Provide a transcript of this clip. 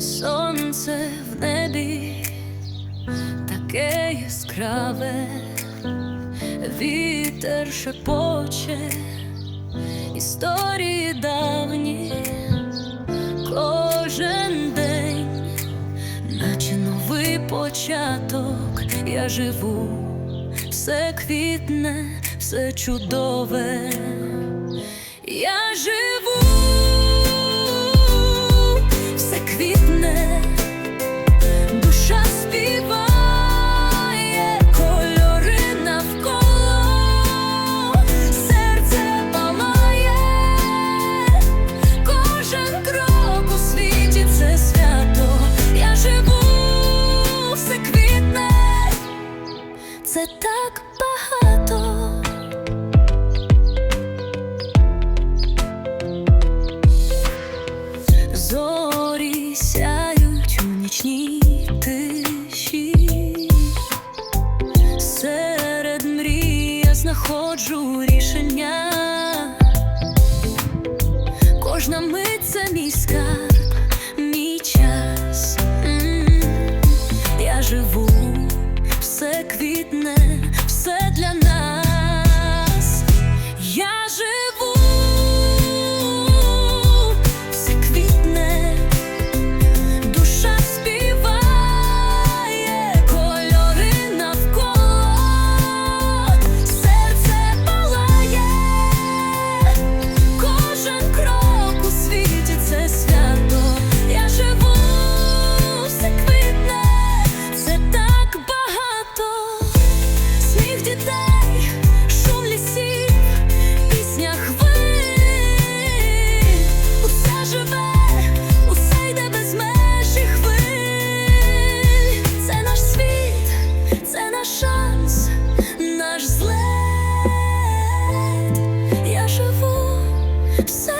сонце в небі таке яскраве, вітер шепоче, історії давні, кожен день, наче новий початок, я живу, все квітне, все чудове, я живу. це так багато. Зорі сяють у нічній тиші, серед мрій я знаходжу. мене. Все для Say